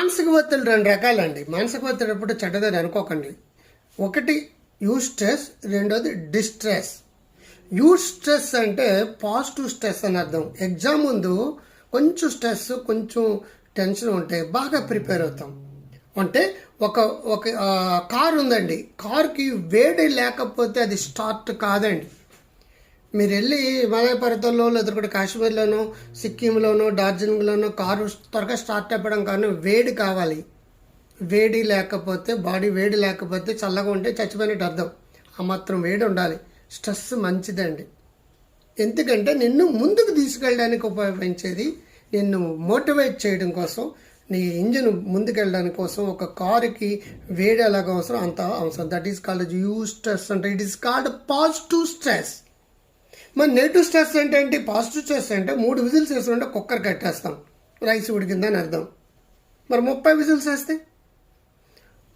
మానసిక ఒత్తిడి రెండు రకాలండి. మానసిక ఒత్తిడి ఎప్పుడు చెడ్డదని అనుకోకండి. ఒకటి యూ స్ట్రెస్ రెండోది డిస్ట్రెస్ యూ స్ట్రెస్ అంటే పాజిటివ్ స్ట్రెస్ అని అర్థం. ఎగ్జామ్ ముందు కొంచెం స్ట్రెస్ కొంచెం టెన్షన్ ఉంటే బాగా ప్రిపేర్ అవుతాం. అంటే ఒక ఒక కారు ఉందండి కారుకి వేడి లేకపోతే అది స్టార్ట్ కాదండి. మీరు వెళ్ళి హిమాలయ పర్వతాల్లో లేదా కూడా కాశ్మీర్లోనో సిక్కింలోనో డార్జిలింగ్లోనో కారు త్వరగా స్టార్ట్ అవ్వడం కారణం వేడి కావాలి. వేడి లేకపోతే బాడీ వేడి లేకపోతే చల్లగా ఉంటే చచ్చిపోయినట్టు అర్థం. ఆ మాత్రం వేడి ఉండాలి. స్ట్రెస్ మంచిదండి. ఎందుకంటే నిన్ను ముందుకు తీసుకెళ్ళడానికి ఉపయోగించేది నిన్ను మోటివేట్ చేయడం కోసం నీ ఇంజిన్ ముందుకెళ్ళడానికి కోసం ఒక కారుకి వేడి ఎలాగ అవసరం అంత అవసరం. That is called eustress అంటే. It is called positive stress మరి నెగిటివ్ స్ట్రెస్ ఏంటంటే పాజిటివ్ స్ట్రెస్ అంటే మూడు విజిల్స్ వేస్తుంటే కుక్కర్ కట్టేస్తాం. రైస్ ఉడికిందని అర్థం. మరి ముప్పై విజిల్స్ వేస్తే?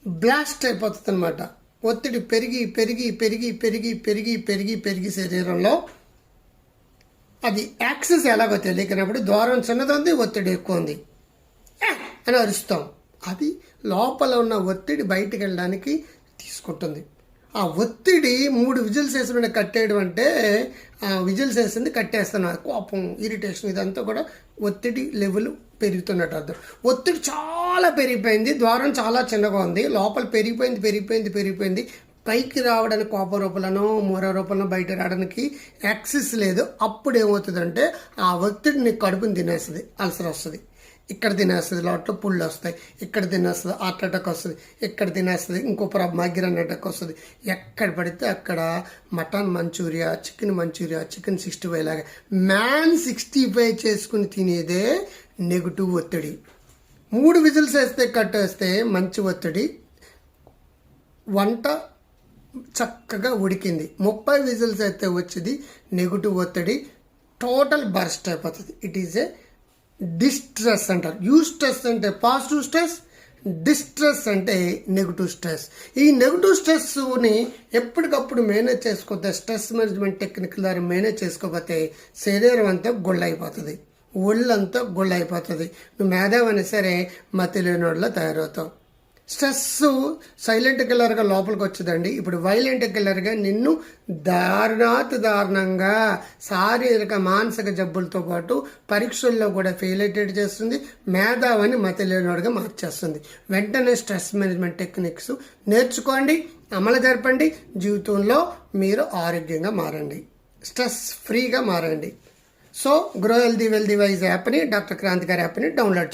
బ్లాస్ట్ అయిపోతుంది అనమాట ఒత్తిడి పెరిగి పెరిగి పెరిగి పెరిగి పెరిగి పెరిగి పెరిగి శరీరంలో అది యాక్సెస్ ఎలాగో తెలియకినప్పుడు ద్వారం చిన్నది ఉంది ఒత్తిడి ఎక్కువ ఉంది అని అరుస్తాం. అది లోపల ఉన్న ఒత్తిడి బయటికి వెళ్ళడానికి తీసుకుంటుంది. ఆ ఒత్తిడి మూడు విజిల్స్ వేసిన కట్టేయడం అంటే ఆ విజిల్స్ వేసింది కట్టేస్తున్నారు కోపం ఇరిటేషన్ ఇదంతా కూడా ఒత్తిడి లెవెల్ పెరుగుతున్నట్టు అర్థం. ఒత్తిడి చాలా పెరిగిపోయింది ద్వారం చాలా చిన్నగా ఉంది. లోపల పెరిగిపోయింది పెరిగిపోయింది పెరిగిపోయింది. పైకి రావడానికి కోప రూపంలోనో మూర రూపంలో బయట రావడానికి యాక్సెస్ లేదు. అప్పుడు ఏమవుతుందంటే ఆ ఒత్తిడిని కడుపుని తినేస్తుంది అల్సర్ వస్తుంది ఇక్కడ తినేస్తుంది లోట్లో పుళ్ళు వస్తాయి ఇక్కడ తినేస్తుంది హార్ట్ అటాక్ వస్తుంది. ఇక్కడ తినేస్తుంది ఇంకో ప్రాబ్లం మైగ్రేన్ అటాక్ వస్తుంది. ఎక్కడ పడితే అక్కడ mutton manchurian chicken manchurian chicken sixty five లాగా. మ్యాన్ సిక్స్టీ ఫైవ్ చేసుకుని తినేదే నెగిటివ్ ఒత్తిడి. మూడు విజిల్స్ వేస్తే కట్ వేస్తే మంచి ఒత్తిడి. వంట చక్కగా ఉడికింది. ముప్పై విజిల్స్ అయితే వచ్చింది నెగిటివ్ ఒత్తిడి. టోటల్ బర్స్ట్ అయిపోతుంది. ఇట్ ఈజ్ ఏ డిస్ట్రెస్ అంటారు. యూ స్ట్రెస్ అంటే పాజిటివ్ స్ట్రెస్ డిస్ట్రెస్ అంటే నెగిటివ్ స్ట్రెస్. ఈ నెగిటివ్ స్ట్రెస్ని ఎప్పటికప్పుడు మేనేజ్ చేసుకోతే స్ట్రెస్ మేనేజ్మెంట్ టెక్నిక్ ద్వారా మేనేజ్ చేసుకోకపోతే శరీరం అంతా గుళ్ళైపోతుంది. ఒళ్ళంతా గుళ్ళైపోతుంది. నువ్వు మేధావని సరే మతి లేనోళ్ళలో తయారవుతావు స్ట్రెస్ సైలెంట్ కిల్లర్గా లోపలికి వచ్చేదండి ఇప్పుడు వైలెంట్ కిల్లర్గా నిన్ను దారుణాతి దారుణంగా శారీరక మానసిక జబ్బులతో పాటు పరీక్షల్లో కూడా ఫెయిల్ అయ్యేటట్టు చేస్తుంది. మేధావని మతి లేనివాడుగా మార్చేస్తుంది. వెంటనే స్ట్రెస్ మేనేజ్మెంట్ టెక్నిక్స్ నేర్చుకోండి అమలు జరపండి జీవితంలో మీరు ఆరోగ్యంగా మారండి. స్ట్రెస్ ఫ్రీగా మారండి. So grow healthy wealthy wise యాప్ని డాక్టర్ క్రాంతి గారి యాప్ని డౌన్లోడ్ చేయండి.